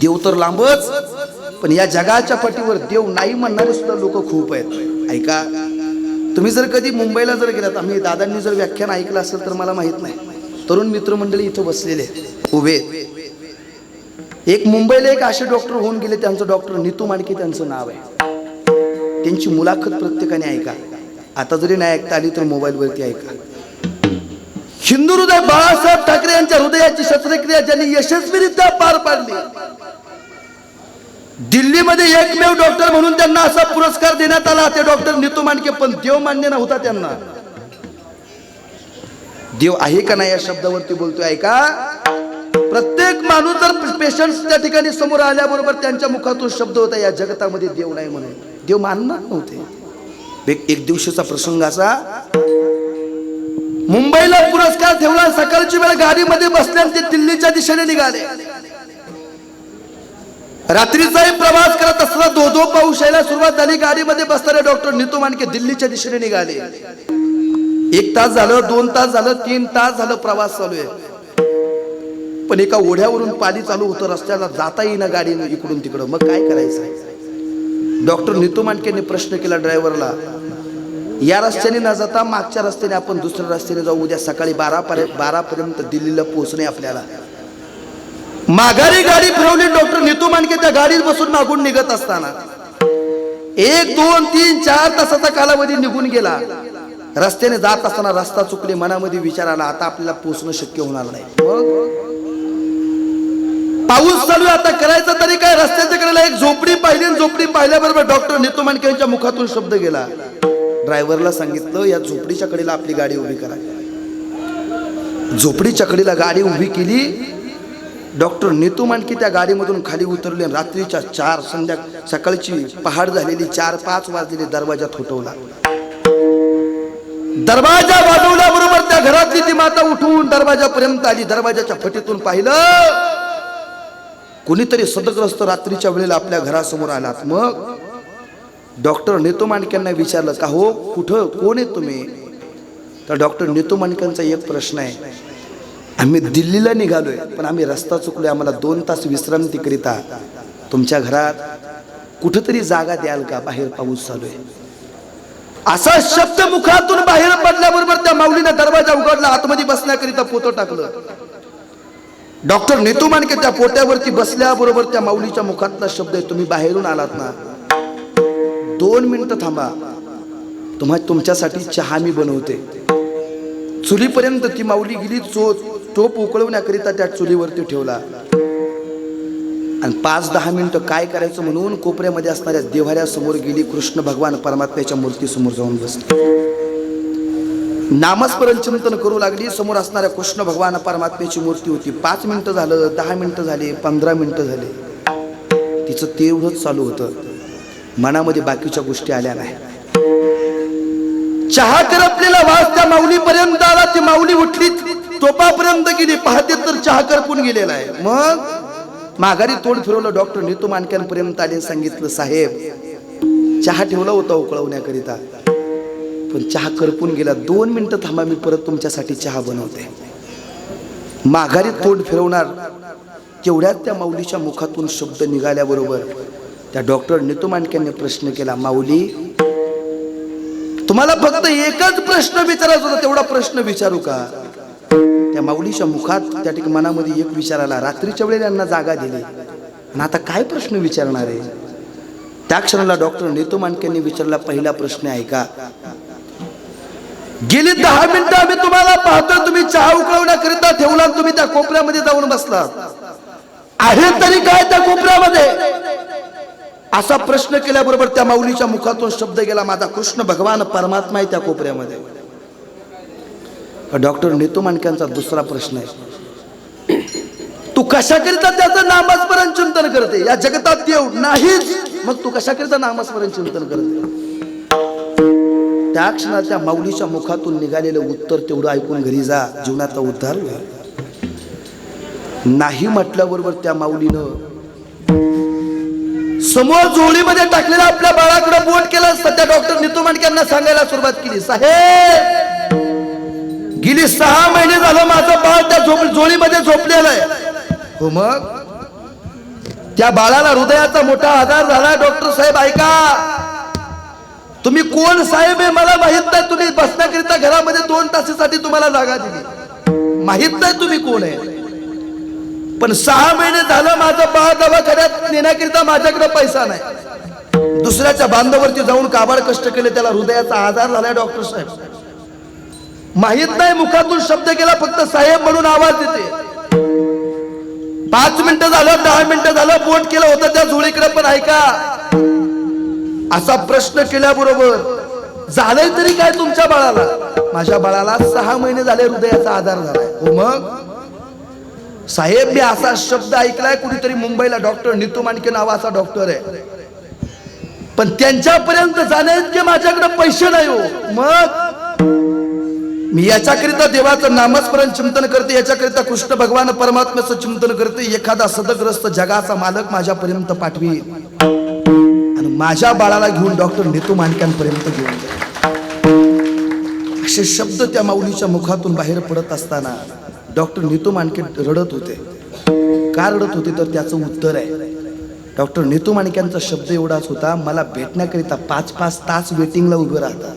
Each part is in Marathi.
देव तर लांबच पण या जगाच्या पाठीवर देव नाही म्हणणारे सुद्धा लोक खूप आहेत. ऐका तुम्ही जर कधी मुंबईला जर गेलात आम्ही दादांनी जर व्याख्यान ऐकलं असेल तर मला माहीत नाही. तरुण मित्रमंडळी इथं बसलेले आहेत, उभे आहेत. एक मुंबईला एक असे डॉक्टर होऊन गेले त्यांचं डॉक्टर नितू माणकी त्यांचं नाव आहे. त्यांची मुलाखत प्रत्येकाने ऐका. आता जरी नाही ऐकता आली तर मोबाईलवरती ऐका. हिंदू हृदय बाळासाहेब ठाकरे यांच्या हृदयाची शस्त्रक्रिया ज्यांनी यशस्वीरित्या पार पाडली. दिल्लीमध्ये एकमेव डॉक्टर म्हणून त्यांना असा पुरस्कार देण्यात आला. ते डॉक्टर नितू मांडके पण देव मान्य नव्हता त्यांना. देव आहे का नाही या शब्दावरती बोलतोय ऐका. प्रत्येक माणूस जर पेशंट त्या ठिकाणी समोर आल्याबरोबर त्यांच्या मुखातून शब्द होता या जगतामध्ये देव नाही म्हणून. देव मानणार नव्हते. एक एक दिवशीचा प्रसंग असा मुंबईला पुरस्कार ठेवला सकाळची वेळ गाडीमध्ये बसल्या ते दिल्लीच्या दिशेने निघाले. रात्रीचाही प्रवास करत असताना दो दो पाऊस यायला सुरुवात झाली. गाडीमध्ये बसणारे डॉक्टर नितू मानके दिल्लीच्या दिशेने निघाले. एक तास झालं दोन तास झालं तीन तास झालं प्रवास चालू आहे. पण एका ओढ्यावरून पाणी चालू होतं रस्त्याला जाता येईना गाडीनं इकडून तिकडं. मग काय करायचं? डॉक्टर नितू मानकेने प्रश्न केला ड्रायव्हरला या रस्त्याने न जाता मागच्या रस्त्याने आपण दुसऱ्या रस्त्याने जाऊ. उद्या सकाळी बारा पर्यंत बारा पर्यंत दिल्लीला पोहोचणे आपल्याला. माघारी गाडी फिरवली डॉक्टर नितू मानके त्या गाडीत बसून मागून निघत असताना. एक दोन तीन चार तासाचा कालावधी निघून गेला. रस्त्याने जात असताना रस्ता चुकले मनामध्ये विचार आला आता आपल्याला पोहोचणं शक्य होणार नाही. पाऊस चालू आता करायचा तरी काय? रस्त्याच्या कडेला एक झोपडी पाहिली झोपडी पाहिल्याबरोबर डॉक्टर नितू मानके यांच्या मुखातून शब्द गेला. ड्रायव्हरला सांगितलं या झोपडीच्या कडेला आपली गाडी उभी करा. झोपडीच्या कडेला गाडी उभी केली. डॉक्टर नेतू मांडकी त्या गाडीमधून खाली उतरले. आणि रात्रीच्या चार संध्या सकाळची पहाड झालेली चार पाच वाजलेली दरवाजा थोटवला दरवाजा वाजवल्याबरोबर त्या घरातली ती माता उठून दरवाजापर्यंत आली. दरवाजाच्या फटीतून पाहिलं कुणीतरी सदग्रस्त रात्रीच्या वेळेला आपल्या घरासमोर आलात. मग डॉक्टर नेतो माणक्यांना विचारलं का हो? कुठं? कोण आहे तुम्ही? तर डॉक्टर नेतो माणक्यांचा एक प्रश्न आहे आम्ही दिल्लीला निघालोय पण आम्ही रस्ता चुकलोय आम्हाला दोन तास विश्रांतीकरिता तुमच्या घरात कुठंतरी जागा द्याल का? बाहेर पाऊस चालू आहे. असा शब्द मुखातून बाहेर पडल्याबरोबर त्या माऊलीने दरवाजा उघडला आतमध्ये बसण्याकरिता पोतं टाकलं. डॉक्टर नेतू मानके त्या पोट्यावरती बसल्याबरोबर त्या माऊलीच्या मुखातला शब्द आहे तुम्ही बाहेरून आलात ना दोन मिनिटं थांबा. तुम्हा तुमच्यासाठी चहा मी बनवते. चुलीपर्यंत ती माऊली गेली चो टोप उकळवण्याकरिता त्या चुलीवरती ठेवला. आणि पाच दहा मिनिटं काय करायचं म्हणून कोपऱ्यामध्ये असणाऱ्या देवाऱ्यासमोर गेली कृष्ण भगवान परमात्म्याच्या मूर्तीसमोर जाऊन बसली. नामस्मरण चिंतन करू लागली समोर असणाऱ्या कृष्ण भगवान परमात्म्याची मूर्ती होती. पाच मिनिटं झालं दहा मिनिटं झाली पंधरा मिनिटं झाले. तिचं तेवढंच चालू होतं. मनामध्ये बाकीच्या गोष्टी आल्या नाही. चहा करपलेला वास त्या माऊलीपर्यंत आला ती माऊली उठली तोपापर्यंत गेली पाहते तर चहा करपून गेलेला आहे. मग माघारी तोंड फिरवलं डॉक्टर नेतू मानक्यांपर्यंत आले सांगितलं साहेब चहा ठेवला होता उकळवण्याकरिता पण चहा करपून गेला. दोन मिनिटं थांबा मी परत तुमच्यासाठी चहा बनवते. माघारी तोंड फिरवणार तेवढ्यात त्या माऊलीच्या मुखातून शब्द निघाल्याबरोबर त्या डॉक्टर नितू मांडक्यांनी प्रश्न केला माऊली तुम्हाला फक्त एकच प्रश्न विचारायचा होता तेवढा प्रश्न विचारू का? त्या माऊलीच्या मुखात त्या ठिकाणी मनामध्ये एक विचार आला. रात्रीच्या वेळेला यांना जागा दिली. आणि आता काय प्रश्न विचारणार आहे? त्या क्षणाला डॉक्टर नितू मांडक्यांनी विचारला पहिला प्रश्न आहे का? गेली दहा मिनिटं आम्ही तुम्हाला पाहतो तुम्ही चहा उकळवण्याकरिता ठेवला तुम्ही त्या कोपऱ्यामध्ये जाऊन बसला आहे तरी काय त्या कोपऱ्यामध्ये? असा प्रश्न केल्याबरोबर त्या माऊलीच्या मुखातून शब्द गेला माझा कृष्ण भगवान परमात्मा आहे त्या कोपऱ्यामध्ये. डॉक्टर नेतू मानक्यांचा दुसरा प्रश्न आहे. तू कशाकरिता त्याचं नामस्मरण चिंतन करते? या जगतात देव नाहीच. मग तू कशाकरिता नामस्मरण चिंतन करते? त्या क्षणात त्या माऊलीच्या मुखातून निघालेलं उत्तर तेवढं ऐकून घरी जा. जीवनाचा उद्धार नाही म्हटल्याबरोबर त्या माऊलीनं समोर जोडीमध्ये टाकलेला आपल्या बाळाकडे बोट केलं सध्या डॉक्टर नितू मांडक्यांना सांगायला सुरुवात केली. साहेब गेली सहा महिने झालं माझं बाळ त्या झोप जोडीमध्ये झोपलेलं आहे. हो मग? त्या बाळाला हृदयाचा मोठा आधार झाला. डॉक्टर साहेब ऐका. तुम्ही कोण साहेब आहे मला माहीत नाही. तुम्ही बसण्याकरिता घरामध्ये दोन तासासाठी तुम्हाला जागा दिली. माहीत नाही तुम्ही कोण आहे. पण सहा महिने झालं माझं बाळ दवाखान्यात नेण्याकरिता माझ्याकडे पैसा नाही. दुसऱ्याच्या बांधावरती जाऊन काबाड कष्ट केले त्याला हृदयाचा आजार झालाय डॉक्टर साहेब. माहीत नाही मुखातून शब्द केला फक्त साहेब म्हणून आवाज देते. पाच मिनिटं झालं दहा मिनिटं झालं बोट केलं होतं त्या झोळीकडे पण ऐका. असा प्रश्न केल्याबरोबर झालंय तरी काय तुमच्या बाळाला? माझ्या बाळाला सहा महिने झाले हृदयाचा आधार झालाय. हो मग? साहेब मी असा शब्द ऐकलाय कुणीतरी मुंबईला डॉक्टर नितू माणके नावाचा डॉक्टर आहे. पण त्यांच्यापर्यंत जाण्याइतके माझ्याकडे पैसे नाही हो मग? मी याच्याकरिता देवाचं नामस्मरण चिंतन करते याच्याकरिता कृष्ण भगवान परमात्म्याचं चिंतन करते एखादा सदग्रस्त जगाचा मालक माझ्यापर्यंत पाठवी आणि माझ्या बाळाला घेऊन डॉक्टर नितू माणक्यांपर्यंत घेऊन असे शब्द त्या माऊलीच्या मुखातून बाहेर पडत असताना डॉक्टर नीतू माणके रडत होते. का रडत होते तर त्याचं उत्तर आहे. डॉक्टर नीतू माणक्यांचा शब्द एवढाच होता मला भेटण्याकरिता पाच पाच तास वेटिंगला उभे राहतात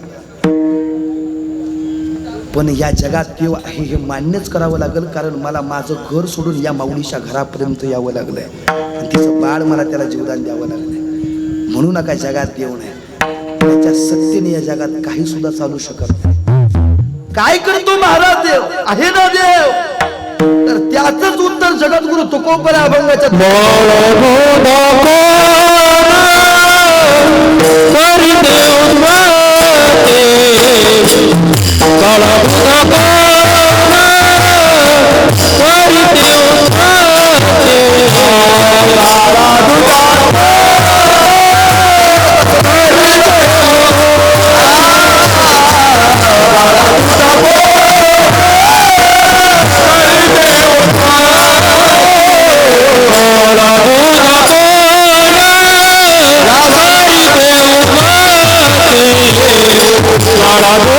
पण या जगात देव आहे हे मान्यच करावं लागेल कारण मला माझं घर सोडून या माऊलीच्या घरापर्यंत यावं लागलंय. आणि तिचं बाळ मला त्याला जीवदान द्यावं लागलंय. म्हणू नका जगात देव नाही त्याच्या सत्तेने या जगात काही सुद्धा चालू शकत नाही. काय करतो महाराज देव? आहे ना देव? तर त्याच उत्तर जगद्गुरु तुकोपर अभंगाच्या आहे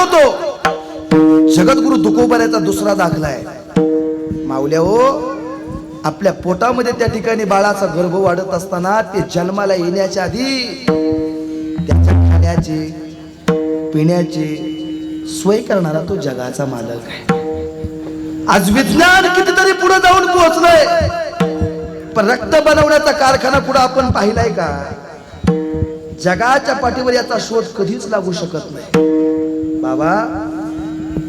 होतो. जगद्गुरु दुसरा दाखला आहे. माऊल्या हो आपल्या पोटामध्ये त्या ठिकाणी बाळाचा गर्भ वाढत असताना ते जन्माला येण्याच्या आधी त्याच्या खाण्याची पिण्याची सोय करणारा तो जगाचा मालक आहे. आज विज्ञान कितीतरी पुढे जाऊन पोहोचलंय पण रक्त बनवण्याचा कारखाना पुढे आपण पाहिलाय का? जगाच्या पाठीवर याचा शोध कधीच लागू शकत नाही. बाबा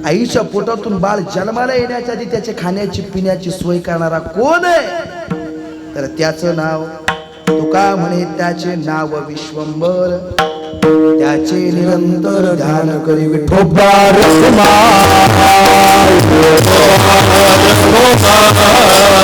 आईच्या पोटातून बाळ जन्माला येण्याच्या आधी त्याच्या खाण्याची पिण्याची सोय करणारा कोण आहे? तर त्याच नाव तुका म्हणे त्याचे नाव विश्वंबर त्याचे निरंतर ध्यान करी विठोबा